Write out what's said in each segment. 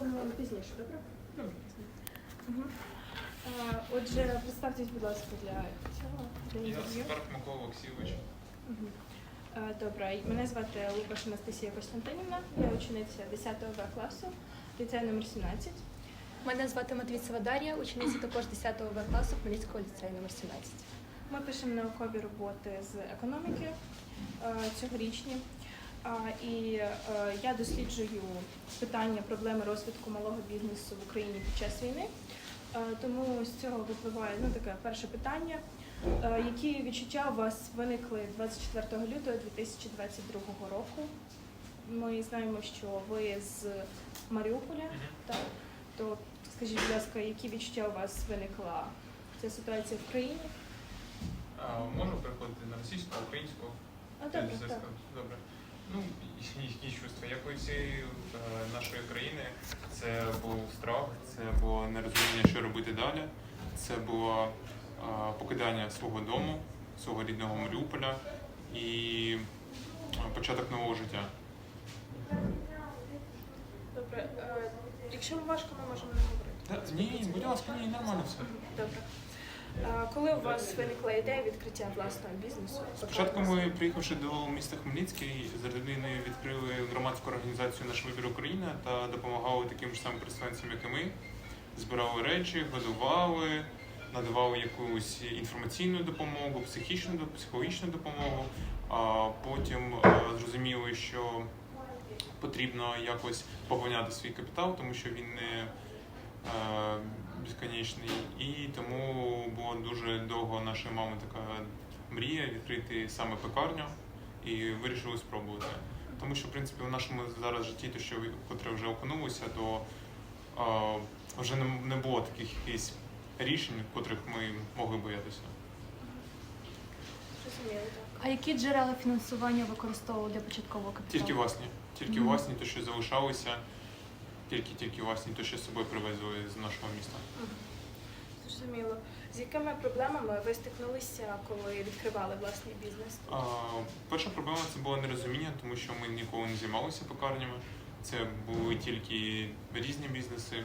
по-моєму, пізніше, добре? Добре. Угу. Отже, представтесь, будь ласка, для цього для Я інтерв'ю. Сперх Микола Олексійович. Мгм. Е, Добре, мене звати Лукаш Анастасія Костянтинівна, я учениця 10 В класу, ліцею номер 17. Мене звати Матвійцева Дар'я, учениця також 10 В класу Хмельницького ліцею номер 17. Ми пишемо наукові роботи з економіки е, цьогорічні. І е, я досліджую питання проблеми розвитку малого бізнесу в Україні під час війни. Е, Тому з цього випливає ну, таке перше питання. Е, Які відчуття у вас виникли 24 лютого 2022 року? Ми знаємо, що ви з Маріуполя, так? То скажіть, будь ласка, які відчуття у вас виникла ця ситуація в країні? Можу переходити на російську, українську? А, добре, так. Добре. Які чувства? Як у всієї е, нашої країни, це був страх, це було нерозуміння, що робити далі. Це було е, покидання свого дому, свого рідного Маріуполя і е, початок нового життя. Добре, якщо вам важко, ми можемо не говорити. Ні, будь ласка, ні, нормально все. Добре. Коли у вас виникла ідея відкриття власного бізнесу? Спочатку ми, приїхавши до міста Хмельницький, з родиною відкрили громадську організацію Наш вибір Україна та допомагали таким ж самим переселенцям, як і ми. Збирали речі, годували, надавали якусь інформаційну допомогу, психічну психологічну допомогу. А потім е, зрозуміли, що потрібно якось поповняти свій капітал, тому що він не е, безконечний. І тому було дуже довго нашої мами така мрія відкрити саме пекарню і вирішили спробувати. Тому що, в принципі, в нашому зараз житті, то що котре вже окунулося, то е, вже не, не було таких якихось рішень, котрих ми могли боятися. А які джерела фінансування використовували для початкового капіталу? Тільки власні, тільки власні, то що залишалися, тільки тільки власні, то що з собою привезли з нашого міста. Зрозуміло. З якими проблемами ви стикнулися, коли відкривали власний бізнес? А, перша проблема це було нерозуміння, тому що ми ніколи не займалися пекарнями. Це були тільки різні бізнеси.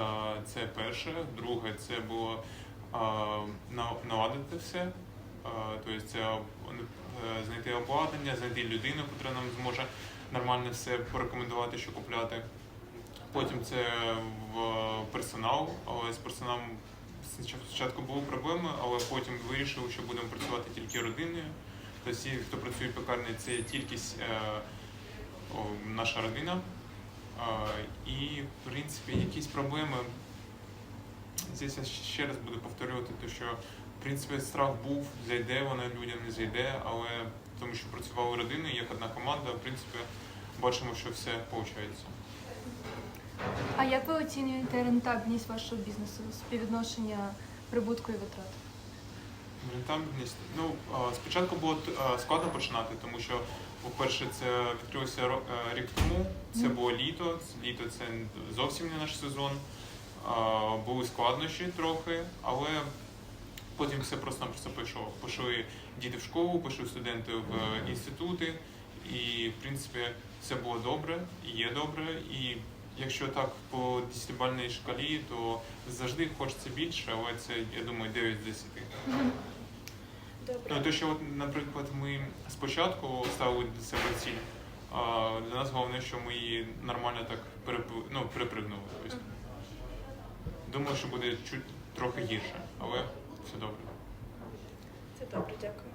А, це перше. Друге, це було а, наладити все. А, тобто це е, знайти обладнання, знайти людину, яка нам зможе нормально все порекомендувати, що купляти. Потім це в персонал, але з персоналом спочатку були проблеми, але потім вирішили, що будемо працювати тільки родиною. Тобто хто працює в пекарні, це тільки е, наша родина. А, і, в принципі, якісь проблеми. Здесь я ще раз буду повторювати, те, що в принципі страх був, зайде вона людям, не зайде, але тому що працювали родиною, як одна команда, в принципі, бачимо, що все виходить. А як ви оцінюєте рентабельність вашого бізнесу, співвідношення прибутку і витрат? Рентабельність. Ну, а, спочатку було а, складно починати, тому що, по-перше, це відкрилося ро- е, рік тому, це було літо, Це літо це зовсім не наш сезон. А, Були складнощі трохи, але потім все просто-напросто пішло. Пішли діти в школу, пішли студенти в е, інститути, і, в принципі, все було добре, і є добре. І якщо так по 10-бальній шкалі, то завжди хочеться більше, але це, я думаю, 9 з 10. Добре. Ну, те, що, от, наприклад, ми спочатку ставили для себе ціль, а для нас головне, що ми її нормально так перепи- ну, перепригнули. Тобто, думаю, що буде чуть трохи гірше, але все добре. Це добре, дякую.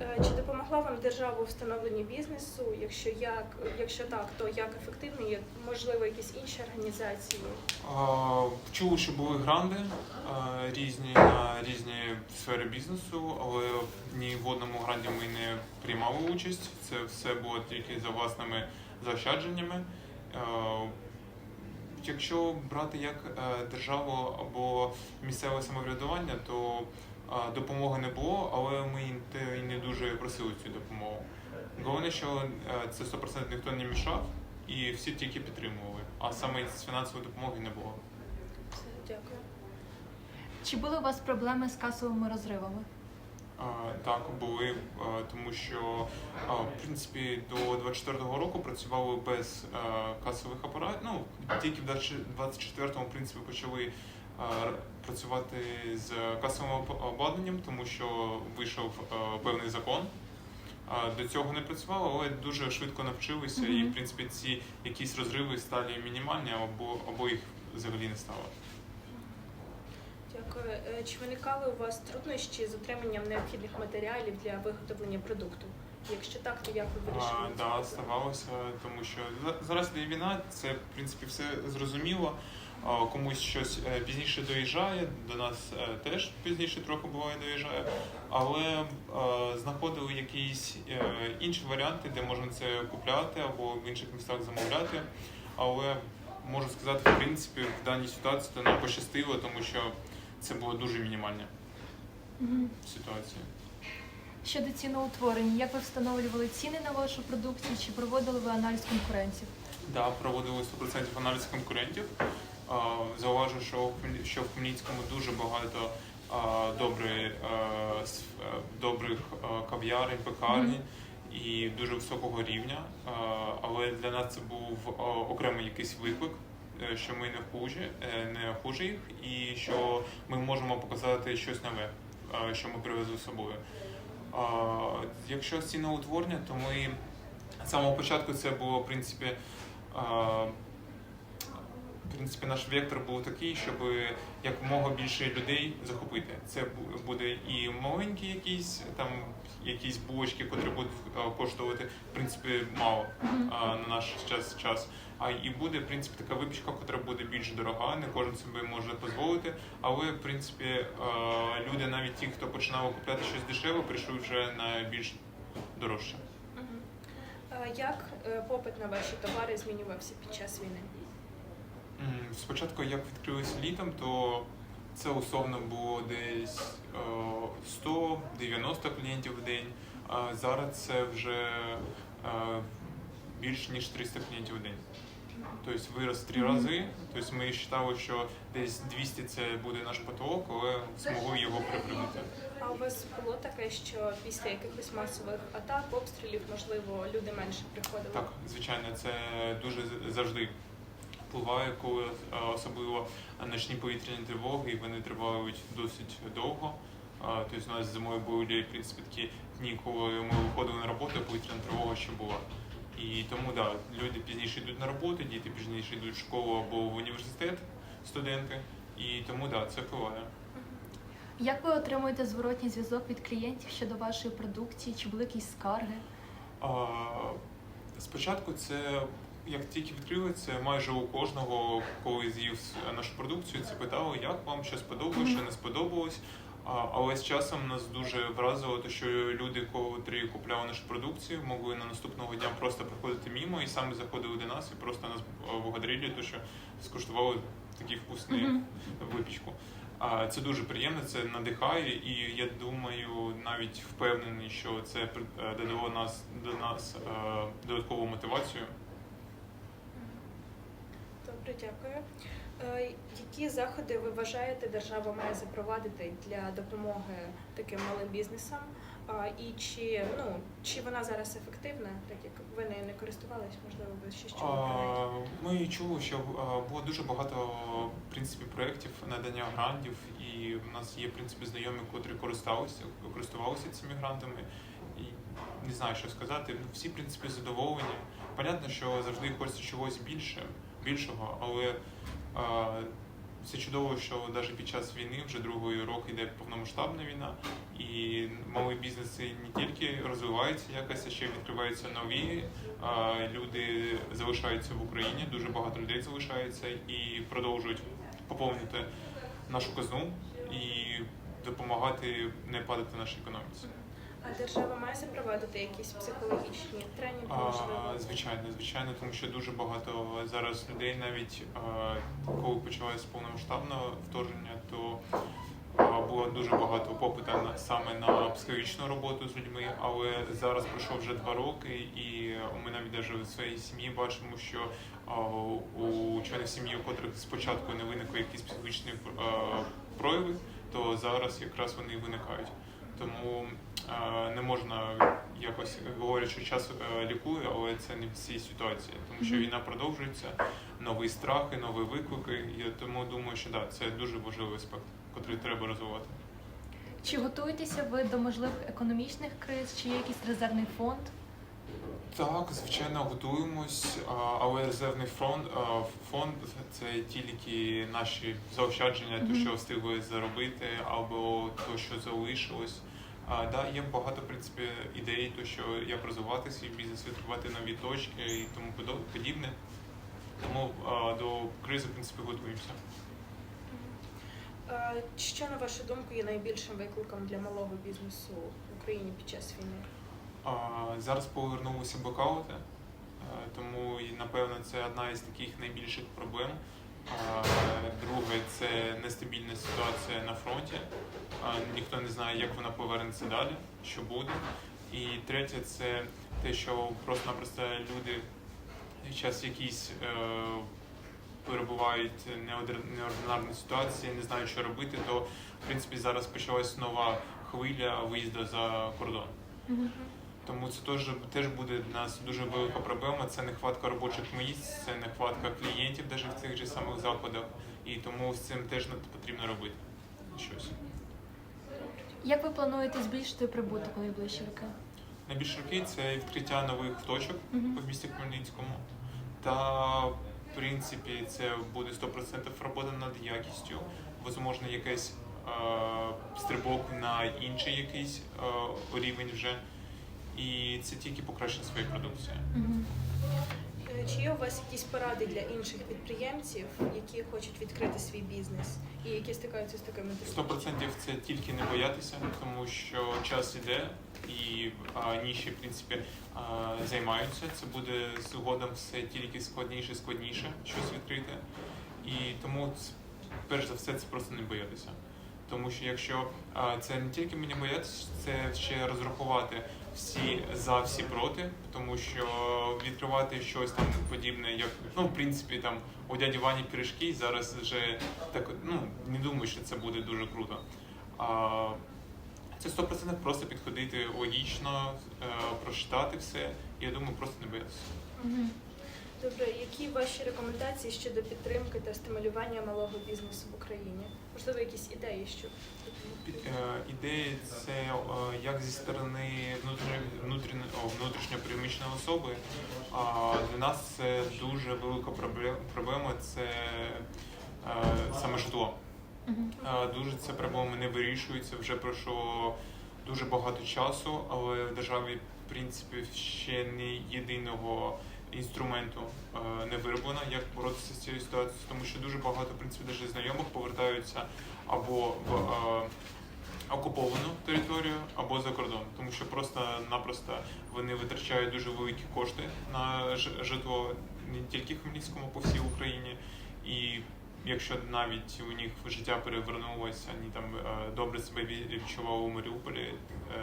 Е, Чи допомогла вам держава у встановленні бізнесу? Якщо як, якщо так, то як ефективно є? Можливо, якісь інші організації? Чули, що були гранди різні на різні сфери бізнесу, але ні в одному гранді ми не приймали участь. Це все було тільки за власними заощадженнями. Якщо брати як е, державу або місцеве самоврядування, то допомоги не було, але ми і не дуже просили цю допомогу. Головне, що е, це 100% ніхто не мішав, і всі тільки підтримували. А саме з фінансової допомоги не було. Дякую. Чи були у вас проблеми з касовими розривами? Так, були, а, тому що а, в принципі до 24-го року працювали без а, касових апаратів. Ну тільки в 24-му в принципі почали працювати з касовим об- обладнанням, тому що вийшов певний закон. До цього не працювали, але дуже швидко навчилися, і в принципі ці якісь розриви стали мінімальні, або, або їх взагалі не стало. Дякую. Е, Чи виникали у вас труднощі з отриманням необхідних матеріалів для виготовлення продукту? Якщо так, то як ви вирішили? цю да, ставалося, тому що за- зараз йде війна, це в принципі все зрозуміло. Комусь щось е, пізніше доїжджає, до нас е, теж пізніше трохи буває доїжджає, але е, знаходили якісь інші варіанти, де можна це купляти або в інших містах замовляти. Але можу сказати, в принципі, в даній ситуації то нам пощастило, тому що це було дуже мінімальна Мгм. ситуація. Щодо ціноутворення, як ви встановлювали ціни на вашу продукцію? Чи проводили ви аналіз конкуренців? Да, проводили 100% аналіз конкурентів. Зауважу, що в Хмельницькому дуже багато а, доброї, а, добрих кав'ярень, пекарні і дуже високого рівня. Але для нас це був окремий якийсь виклик, е, що ми не хужі, е, не хуже їх, і що ми можемо показати щось нове, що ми привезли з собою. Якщо ціноутворення, то ми з самого початку це було в принципі. В принципі, наш вектор був такий, щоб якомога більше людей захопити. Це буде і маленькі якісь там якісь булочки, котрі будуть коштувати в принципі мало а, на наш час час. А і буде в принципі така випічка, котра буде більш дорога, не кожен собі може дозволити. Але в принципі люди, навіть ті, хто починав купляти щось дешеве, прийшли вже на більш дорожче. Е, Як е, попит на ваші товари змінювався під час війни? Спочатку, як відкрилися літом, то це условно було десь е, 100-90 клієнтів в день. А зараз це вже е, більш ніж 300 клієнтів в день. Тобто вирос в три рази. Тобто ми вважали, що десь 200 це буде наш потолок, але змогли його припинити. А у вас було таке, що після якихось масових атак, обстрілів, можливо, люди менше приходили? Так, звичайно, це дуже завжди впливає, коли е, особливо ночні повітряні тривоги, і вони тривають досить довго. Тобто у нас зимою були в принципі такі дні, коли ми виходили на роботу, а повітряна тривога ще була. І тому да, люди пізніше йдуть на роботу, діти пізніше йдуть в школу або в університет, студенти. І тому да, це впливає. Як ви отримуєте зворотній зв'язок від клієнтів щодо вашої продукції? Чи були якісь скарги? А, Спочатку це як тільки відкрили, це майже у кожного, коли з'їв нашу продукцію, це питали, як вам що сподобалось, що не сподобалось. Але з часом нас дуже вразило, те, що люди, котрі купляли нашу продукцію, могли на наступного дня просто приходити мимо і саме заходили до нас і просто нас благодарили, то що скуштували такий вкусний Мгм. випічку. А це дуже приємно, це надихає, і я думаю, навіть впевнений, що це е, додало нас до нас е, додаткову мотивацію. Добре, дякую. Е, Які заходи ви вважаєте, держава має запровадити для допомоги таким малим бізнесам? І чи ну чи вона зараз ефективна, так як ви нею не користувались, можливо, ви ще чули? А, Ми чули, що було дуже багато в принципі проєктів надання грантів, і в нас є в принципі знайомі, котрі користувалися, користувалися цими грантами. І не знаю, що сказати. Всі в принципі задоволені. Понятно, що завжди хочеться чогось більше, більшого, але е, це чудово, що навіть під час війни вже другий рок йде повномасштабна війна, і малі бізнеси не тільки розвиваються якось, а ще відкриваються нові. Люди залишаються в Україні, дуже багато людей залишається і продовжують поповнити нашу казну і допомагати не падати нашій економіці. А держава має запровадити якісь психологічні тренінги. А, звичайно, звичайно, тому що дуже багато зараз людей, навіть коли почалося повномасштабне вторгнення, то було дуже багато попиту на саме на психологічну роботу з людьми. Але зараз пройшло вже два роки, і ми навіть навіть в своїй сім'ї бачимо, що у членів сім'ї, у котрих спочатку не виникли якісь психологічні прояви, то зараз якраз вони виникають. Тому не можна якось говорять, що час е, лікує, але це не всі ситуації, тому що війна продовжується, нові страхи, нові виклики. І тому думаю, що да, це дуже важливий аспект, який треба розвивати. Чи готуєтеся ви до можливих економічних криз, чи є якийсь резервний фонд? Так, звичайно, готуємось, але резервний фонд, фонд це тільки наші заощадження, то що встигли заробити, або то, що залишилось. А, да, є багато в принципі ідей, то що як розвивати свій бізнес, відкривати нові точки і тому подібне. Тому а, до кризи, в принципі, готуємося. Що, на вашу думку, є найбільшим викликом для малого бізнесу в Україні під час війни? А, Зараз повернулися блекаути, е, тому напевно це одна із таких найбільших проблем. А, Друге це нестабільна ситуація на фронті. Ніхто не знає, як вона повернеться далі, що буде. І третє це те, що просто-напросто люди час якісь е, перебувають неординарній ситуації, не знають, що робити, то в принципі зараз почалась нова хвиля виїзду за кордон. Тому це теж, теж буде для нас дуже велика проблема. Це нехватка робочих місць, це нехватка клієнтів навіть в цих же самих закладах. І тому з цим теж потрібно робити щось. Як ви плануєте збільшити прибуток у найближчі роки? Найбільш роки це відкриття нових точок Мгм. в місті Хмельницькому. Та в принципі це буде 100% робота над якістю, можливо, якийсь е, стрибок на інший якийсь е, рівень вже. І це тільки покращення своєї продукції. Мгм. Е, Чи є у вас якісь поради для інших підприємців, які хочуть відкрити свій бізнес і які стикаються з такими Сто процентів це тільки не боятися, тому що час іде і а, ніші, в принципі, а, займаються. Це буде згодом все тільки складніше, складніше щось відкрити. І тому перш за все це просто не боятися. Тому що якщо а, це не тільки мені боятися, це ще розрахувати всі за, всі проти, тому що відкривати щось там подібне, як ну в принципі там у дяді Вані пиріжки зараз вже так ну не думаю, що це буде дуже круто. А, це 100% просто підходити логічно, е, прочитати все. Я думаю, просто не боятися. Добре, які ваші рекомендації щодо підтримки та стимулювання малого бізнесу в Україні? Можливо, якісь ідеї, що Під- е, це е, як зі сторони внутрішньо- внутрішньо внутрішньопереміщеної особи. А для нас це дуже велика проблема. Це е, саме житло. Дуже ця проблема не вирішується. Вже пройшло дуже багато часу, але в державі, в принципі, ще ні єдиного інструменту е, не вироблено, як боротися з цією ситуацією, тому що дуже багато в принципі навіть знайомих повертаються або в е, окуповану територію, або за кордон, тому що просто-напросто вони витрачають дуже великі кошти на житло не тільки в Хмельницькому, по всій Україні. І якщо навіть у них життя перевернулося, вони там е, добре себе ві- відчували у Маріуполі,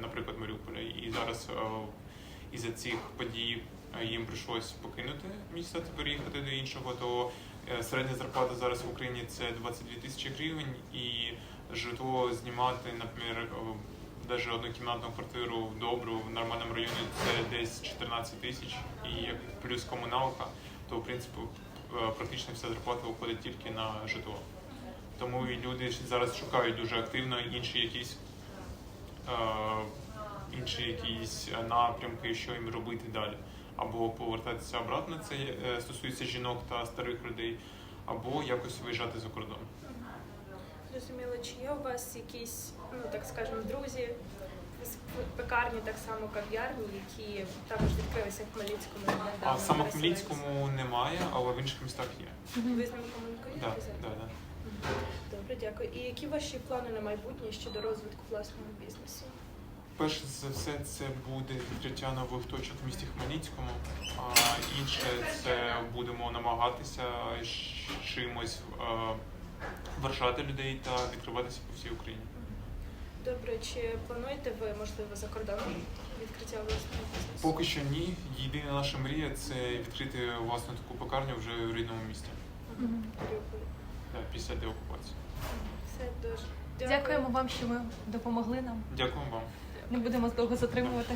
наприклад, Маріуполі, і зараз е, із-за цих подій їм прийшлось покинути місто та переїхати до іншого, то е, середня зарплата зараз в Україні це 22 тисячі гривень, і житло знімати, наприклад, навіть однокімнатну квартиру в добру в нормальному районі це десь 14 тисяч, і плюс комуналка, то в принципі е, практично вся зарплата виходить тільки на житло. Тому і люди зараз шукають дуже активно інші якісь е, інші якісь напрямки, що їм робити далі. Або повертатися обратно, це е, стосується жінок та старих людей, або якось виїжджати за кордон. зрозуміло, чи є у вас якісь, ну так скажемо, друзі з пекарні, так само кав'ярні, які також відкрилися в Хмельницькому? А саме в? Хмельницькому немає, але в інших містах є. Ви з ними комунікуєте? Да. Добре, дякую. І які ваші плани на майбутнє щодо розвитку власного бізнесу? Перше за все, це буде відкриття нових точок в місті Хмельницькому. А інше це будемо намагатися чимось е, вражати людей та відкриватися по всій Україні. Добре, чи плануєте ви, можливо, за кордоном відкриття власного бізнесу? Поки що ні. Єдина наша мрія це відкрити власну таку пекарню вже в рідному місті. Маріуполі? да, після деокупації. Все дуже Дякуємо вам, що ви допомогли нам. Дякую вам. Не будемо довго затримувати.